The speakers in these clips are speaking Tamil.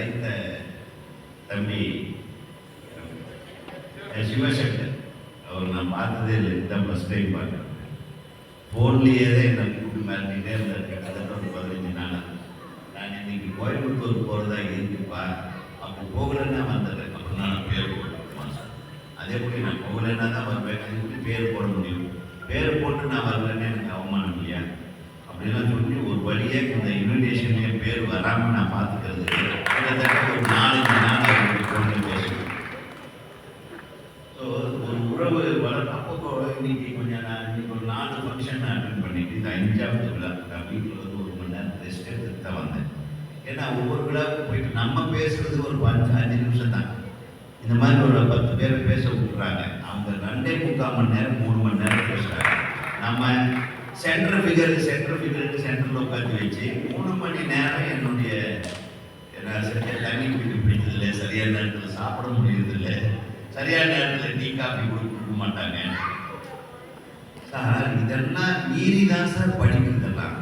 அழைத்த தம்பி சிவசங்கர் அவர் நான் பார்த்ததே இல்லை இதுதான் ஃபஸ்ட் டைம் பார்க்குறேன் ஃபோன்லேயே தான் என்னை கூப்பிட்டு மிரட்டிகிட்டே இருந்தார். கிட்டத்தட்ட ஒரு பதினஞ்சு நாளாக நான் இன்னைக்கு கோயம்புத்தூர் போகிறதா இருக்குப்பா அப்போ போகலன்னா வந்துடுறேன். அப்போ நான் பேர் போடுவேன் அதே போய் நான் போகலன்னா தான் வருவேன். அது பேர் போட முடியும்? பேர் போட்டு நான் வரலன்னு எனக்கு அவமானம் இல்லையா? அப்படிலாம் சொல்லி ஒரு வழியாக இந்த இன்விடேஷன்லேயே பேர் வராமல் நான் பார்த்துக்கிறது கிட்டத்தட்ட ஒரு நாலஞ்சு நாள் அவருக்கு ஃபோனில் ஸோ ஒரு உறவு வளர அப்போ இன்னைக்கு கொஞ்சம் நான் இன்னைக்கு ஒரு நாலு ஃபங்க்ஷன் அட்டன் பண்ணிட்டு இந்த அஞ்சாவது விழா நான் வீட்டில் வந்து ஒரு மணி நேரம் ரெஸ்ட் எடுத்துட்டு தான் வந்தேன் ஏன்னா ஒவ்வொரு விழாவுக்கும் போயிட்டு நம்ம பேசுறது ஒரு அஞ்சு அஞ்சு நிமிஷம் தான் இந்த மாதிரி ஒரு பத்து பேர் பேச விட்டுறாங்க அவங்க ரெண்டே முக்கால் மணி நேரம் மூணு மணி நேரம் பேசுகிறாங்க நம்ம சென்டர் ஃபிகர் சென்டர் ஃபிகருக்கு சென்டரில் உட்காந்து வச்சு மூணு மணி நேரம் என்னுடைய நான் சரியாக தண்ணி குடிக்க பிடிக்கிறதில்ல சரியான நேரத்தில் சாப்பிட முடியறதில்லை. சரியான நேரத்தில் டீ காஃபி கூட கொடுக்க மாட்டாங்க. சார் இதெல்லாம் மீறி தான் சார் படிக்கிறதெல்லாம்.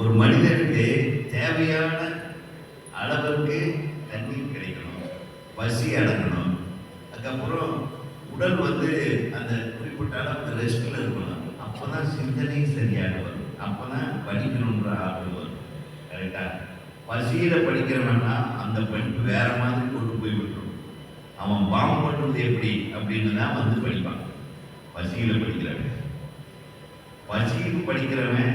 ஒரு மனிதனுக்கு தேவையான அளவுக்கு தண்ணீர் கிடைக்கணும் பசி அடங்கணும். அதுக்கப்புறம் உடல் வந்து அந்த குறிப்பிட்ட அளவுக்கு ரெஸ்டில் இருக்கணும். அப்போ தான் சிந்தனை சரியாக வரும். அப்போ தான் படிக்கணுன்ற ஆர்வம் வரும். கரெக்டா பசியில் படிக்கிறவன்னா அந்த படிப்பு வேற மாதிரி கொண்டு போய் விட்டுரும். அவன் பாம்பு பண்ணுறது எப்படி அப்படின்னு தான் வந்து படிப்பான் பசியில் படிக்கிறவன் பசியில் படிக்கிறவன்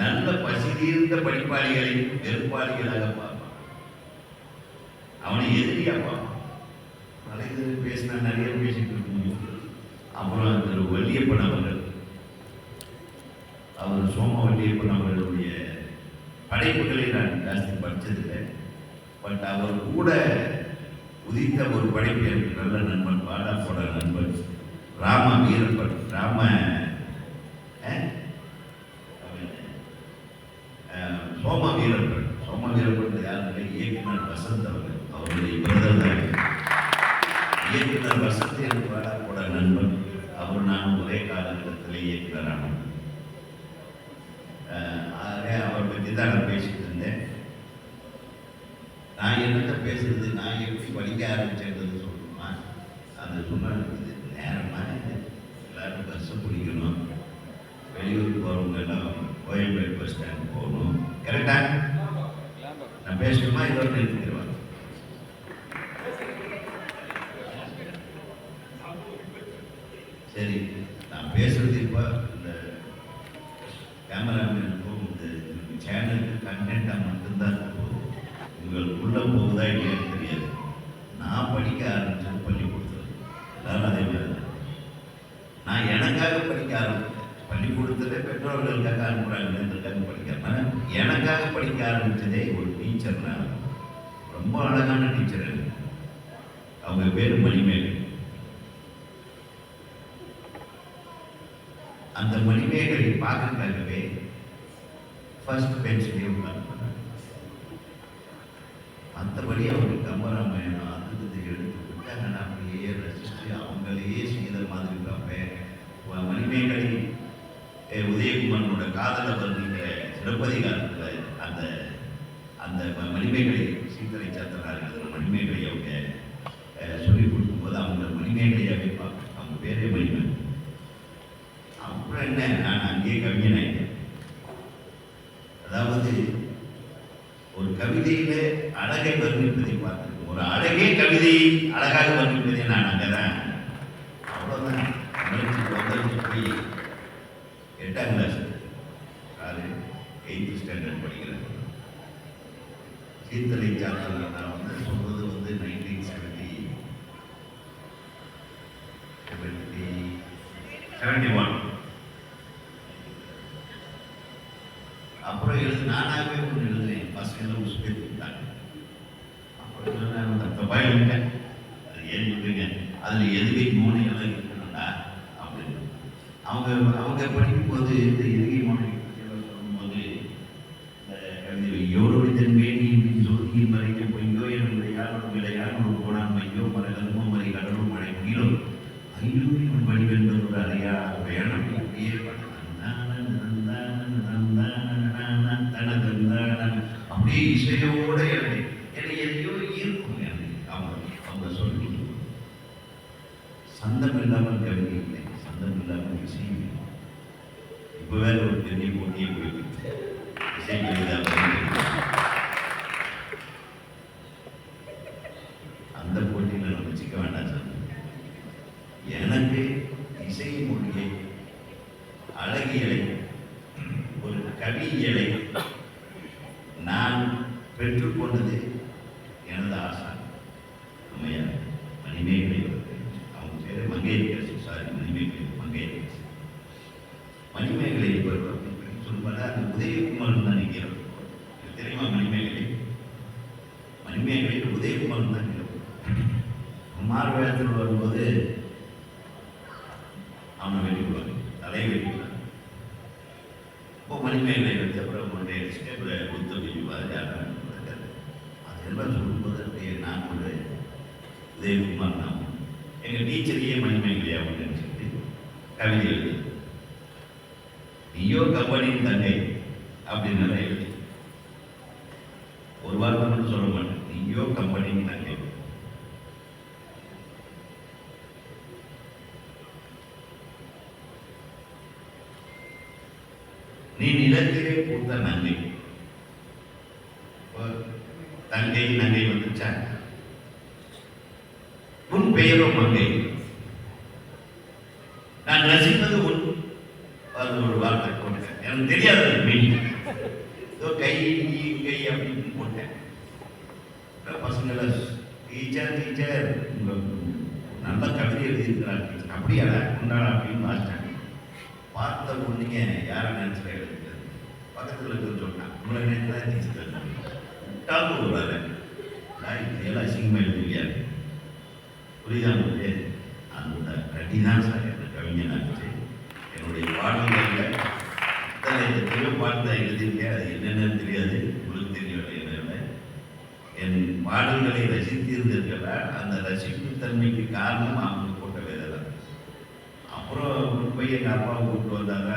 நல்ல பசி தீர்ந்த படிப்பாளிகளை வெறுப்பாளிகளாக பார்ப்பான். அவனை எதிரியா பார்ப்பான். நிறைய பேசினா நிறைய பேசிட்டு இருக்க முடியும். அப்புறம் திரு வள்ளியப்பன் அவர்கள் அவர் சோம வள்ளியப்பன் அவர்களுடைய படைப்புகளை நான் ஜாஸ்தி படித்ததில்லை பட் அவர் கூட உதித்த ஒரு படைப்பு எனக்கு நல்ல நண்பன் பாடாப்போட நண்பன் ராம வீரப்பன் ராம அவன், சோம வீரப்பன். சோம வீரப்பன் யாருமே இயக்குனர் வசந்த் அவர்கள். அவருடைய பிரதர் தான் இயக்குனர் வசந்த் எனக்கு பாடாப்போட நண்பன். அவர் நான் ஒரே காலகட்டத்தில் இயக்குனரானோம் அவர் பற்றி தான் நான் பேசிட்டு இருந்தேன். நான் என்னத்தை பேசுறது நான் எப்படி படிக்க ஆரம்பிச்சேன்றது சொல்லணுமா? அந்த சொன்னால் இது நேரமாக எல்லாரும் பஸ்ஸை பிடிக்கணும். வெளியூர் போகிறவங்க எல்லாம் கோயம்பேடு பஸ் ஸ்டாண்ட் போகணும். கரெக்டா நான் பேசணுமா? இதோட நிறுத்திடுவேன் சரி நான் பேசுறது இப்போ கேமராமேனுக்கும் இந்த சேனலுக்கு கண்டென்ட்டாக மட்டும்தான் போகுது உங்கள் உங்களுக்குள்ள போகுதா இல்லையான்னு தெரியாது. நான் படிக்க ஆரம்பித்தது பள்ளிக்கூடத்தில். எல்லாரும் அதே மாதிரி தான் நான் எனக்காக படிக்க ஆரம்பித்தேன். பள்ளிக்கூடத்தில் பெற்றோர்களுக்காக அனுப்புகிறாங்க படிக்கிறேன் எனக்காக படிக்க ஆரம்பித்ததே ஒரு டீச்சர் நான். ரொம்ப அழகான டீச்சர் எனக்கு. அவங்க பேர் மணிமேகலை. அந்த மணிமேகலை பார்க்கறதுக்காகவே ஃபர்ஸ்ட் பென்ஷன் உட்காந்து மற்றபடி அவருக்கு கம்பராமாயணம் அது இது எடுத்து விட்டாங்க நான் அப்படியே ரசித்து அவங்களையே செய்த மாதிரி இருக்காங்க. மணிமேகலை அஹ், உதயகுமாரனோட காதல வர்ணிக்கிற சிலப்பதிகாரத்தில் அந்த அந்த மணிமேகலை சீத்தரை சாத்தனார் மணிமேகலை அவங்க அஹ், சொல்லிக் கொடுக்கும்போது அவங்க மணிமேகலையாகவே பார்ப்பேன் அவங்க பேரே மணிமேகலை அப்புறம் என்ன நான் அங்கேயே கவிஞனாயிட்டேன் அதாவது ஒரு கவிதையில அழகை வர்ணிப்பதை பார்த்திருக்கோம். ஒரு அழகே கவிதையை அழகாக வர்ணிப்பதை நான் அங்கதான். அவ்வளவுதான். அவ்வளோதான் போய் எட்டாம் கிளாஸ் காலு எயித்து ஸ்டாண்டர்ட் படிக்கிறேன் சீர்தலை சாத்தல் நான் வந்து சொல்வது வந்து nineteen seventy seventy seventy one அப்புறம் எழுது நானாகவே ஒன்று எழுதுனேன் பசங்க உசுப்பேற்றிட்டாங்க அப்புறம் நான் அது ஏன் சொல்றீங்க அதில் எதுகை மோனை எல்லாம் இருக்கணும்டா அப்படின்னு. அவங்க அவங்க படிக்கும்போது இந்த எதுகை மோனை இப்போ வேற ஒரு பெரிய போட்டியே போயிட்டு இருக்கு. இசை கவிதா போட்டி. அந்த போட்டியில் நம்ம சிக்க வேண்டாம் சார் எனக்கு இசை மொழியை அழகியலை ஒரு கவியலை நான் பெற்றுக்கொண்டது எனது ஆசை அம்மையார் மணிமேகலை அவர்கள். அவங்க பேர் மங்கையரசு சாரி மணிமேகலை மங்கையரசு மணிமேகலை சொல்லும்போது அந்த உதயகுமார் தான் நிற்கிறோம் தெரியுமா மணிமேகலை மணிமேகலை உதயகுமார் தான் நிற்கிறோம் குமார் வேதத்தில் வரும்போது அவனை வெட்டிவிடுவாங்க தலையை வெட்டிவிடுவாங்க மனிதனை மணிமேகலை வச்சு அப்புறம் கொண்டே அடிச்சுட்டு அதெல்லாம் சொல்லும்போது நான் ஒரு உதயகுமார் தான் எங்கள் டீச்சரையே மணிமேகலை அப்படின்னு சொல்லிட்டு கவிதை எழுதி நீயோ கம்பெனியின் தங்கை அப்படின்னு எழுதி ஒரு வார்த்தை மட்டும் சொல்ல மாட்டேன். நீயோ கம்பெனியின் தங்கை நீ நிலத்திலே பூத்த நன்மை. தங்கை நங்கை வந்துச்சா உன் பெயரோ மங்கை நான் ரசிப்பது உன் அது ஒரு வார்த்தை போட்டேன் எனக்கு தெரியாது அது மீனிங் ஏதோ கை கை அப்படின்னு போட்டேன். அப்புறம் பசங்களை டீச்சர் டீச்சர் நல்ல கவிதை எழுதியிருக்கிறார் அப்படியா? அப்படியாடா உண்டாடா அப்படின்னு வாசிட்டாங்க பார்த்த பொண்ணுங்க யாரை நினைச்சு எழுதுறது பக்கத்தில் இருக்கிறது சொன்னான் உங்களை நினைச்சா டீச்சர் விட்டாலும் ஒரு நான் இதெல்லாம் அசிங்கமாக எழுதியா புரியுதா? உங்களுக்கு அந்த கட்டிதான் சார் என்ன கவிஞனாச்சு என்னுடைய பாடல்களில் இத்தனை எத்தனையோ பாட்டு தான் எழுதியிருக்கேன் அது என்னென்னு தெரியாது உங்களுக்கு தெரியவில்லை என்னென்ன என் பாடல்களை ரசித்திருந்தீர்களா அந்த ரசிப்பு தன்மைக்கு காரணம் அவங்க போட்ட வேலை தான் அப்புறம் போய் எங்கள் அப்பாவை கூப்பிட்டு வந்தாங்க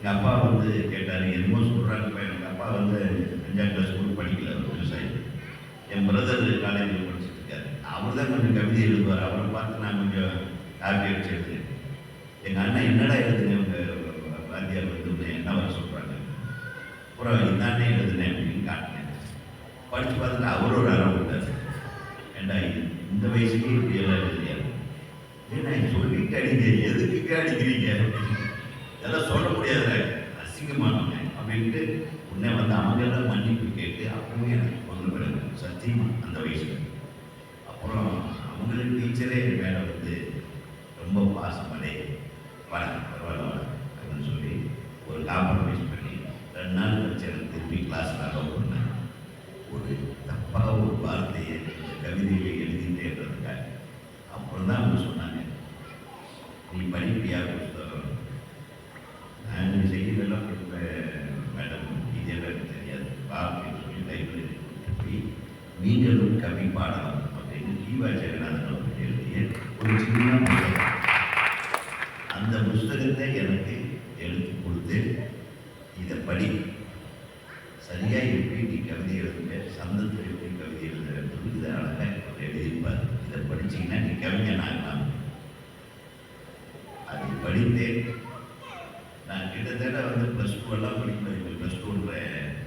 எங்கள் அப்பா வந்து கேட்டார் என்னமோ சொல்கிறாங்கப்பா எங்கள் அப்பா வந்து அஞ்சாம் கிளாஸ் ஸ்கூல் படிக்கல விவசாயி. என் பிரதர் காலேஜில் படிச்சுட்டு இருக்காரு. அவர் தான் கொஞ்சம் கவிதை எழுதுவார். அவரை பார்த்து நான் கொஞ்சம் காப்பி அடிச்சு எழுதுறேன் எங்கள் அண்ணன் என்னடா எழுதுனேன் உங்கள் வாத்தியார் வந்து என்ன வர சொல்கிறாங்க அப்புறம் இதானே எழுதுனேன் அப்படின்னு காட்டினேன். படித்து பார்த்துட்டு அவர் ஒரு அறம் விட்டார். ஏண்டா இது? இந்த வயசுலேயே இப்படி எல்லாம் எழுதியா ஏன்னா சொல்லிட்டு அடிங்க. எதுக்கு அடிக்கிறீங்க? இதெல்லாம் சொல்ல முடியாது. அசிங்கமானவங்க அப்படின்ட்டு உன்னை வந்து அவங்கெல்லாம் மன்னிப்பு கேட்டு அப்பவும் எனக்கு கொண்டு பிறகு சத்தியமா அந்த வயசுல. அப்புறம் அவங்களுக்கு டீச்சரே என் மேலே வந்து ரொம்ப பாசமடை. வணக்கம் பரவாயில்ல அப்படின்னு சொல்லி ஒரு காம்ப்ரமைஸ் பண்ணி ரெண்டு நாள் வச்சு எனக்கு திரும்பி கிளாஸில் அலோவ் பண்ணாங்க ஒரு தப்பாக ஒரு வார்த்தையை இந்த கவிதையை எழுதிட்டேன்றதுக்காக அப்புறம் தான் அவங்க சொன்னாங்க நீ படிப்பியா புஸ்தகம் நான் செய்யறதெல்லாம் மேடம் இதெல்லாம் எனக்கு தெரியாது வா அப்படின்னு சொல்லி லைப்ரரி போய் நீங்களும் கவி பாடலாம் அப்படின்னு ஜீவா ஜெகநாதன் அவர்கள் எழுதிய ஒரு சின்ன புத்தகம் அந்த புஸ்தகத்தை எனக்கு எடுத்து கொடுத்து இதை படி சரியா எப்படி நீ கவிதை எழுதுங்க சந்தத்தில் எப்படி கவிதை எழுதுறது இதை அழகாக எழுதியிருப்பார் இதை படிச்சீங்கன்னா நீ கவிஞன் ஆகலாம் அதை படித்தேன் நான் கிட்டத்தட்ட வந்து ப்ளஸ் டூ எல்லாம் படிக்கும்போது ப்ளஸ் டூன்ற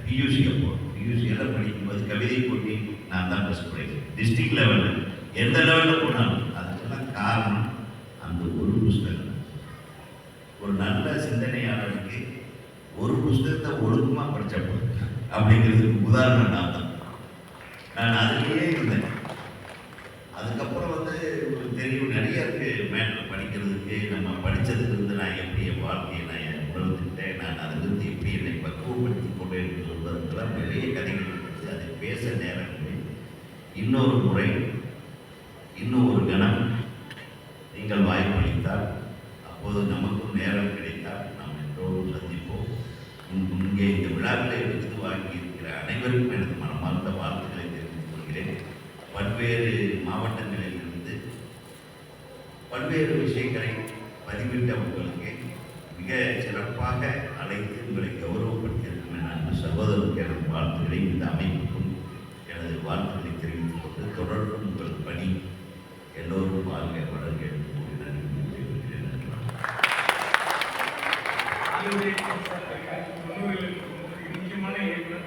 பியூசி அப்போ பியூசி எல்லாம் படிக்கும்போது கவிதை போட்டி நான் தான் ஃபஸ்ட் ப்ரைஸ் டிஸ்ட்ரிக்ட் லெவலில் எந்த லெவலில் போனாலும் அதுக்கெல்லாம் காரணம் அந்த ஒரு புஸ்தகம். ஒரு நல்ல சிந்தனையாளருக்கு ஒரு புஸ்தகத்தை ஒழுக்கமாக படித்தா போதும். அப்படிங்கிறதுக்கு உதாரணம் நான் தான். நான் அதுலேயே இருந்தேன். அதுக்கப்புறம் வந்து ஒரு தெரியும் நிறைய இருக்குது மேட்டர் படிக்கிறதுக்கு. நம்ம படித்ததுக்கு வந்து நான் எப்படி என் வாழ்க்கையை நான் என் உணர்ந்துக்கிட்டேன் நான் அதுலேருந்து எப்படி என்ன பக்குவப்படுத்தி கொண்டு சொல்வதற்கெல்லாம் நிறைய கதைகள் இருக்குது அதை பேச நேரம் இன்னொரு முறை இன்னும் ஒரு கணம் நீங்கள் வாய்ப்பளித்தால் அப்போது நமக்கும் நேரம் கிடைத்தால் நாம் எல்லோரும் சந்திப்போம். இங்கே இந்த விழாக்களை விருது வாங்கி இருக்கிற அனைவருக்கும் எனது மனமார்ந்த வாழ்த்துக்களை தெரிவித்துக் கொள்கிறேன். பல்வேறு மாவட்டங்களிலிருந்து பல்வேறு விஷயங்களை பதிவிட்ட உங்களுக்கு மிக சிறப்பாக அழைத்து உங்களை கௌரவப்படுத்தியிருக்கும் என் அன்பு சகோதரருக்கு எனது வாழ்த்துக்களை இந்த அமைப்புக்கும் எனது வாழ்த்துக்களை தெரிவித்துக் கொண்டு தொடர்பும் உங்கள் பணி எல்லோரும் வாழ்க வளர்க என்று கூறி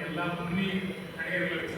எல்லா முன்னணி நடிகர்களுக்கும்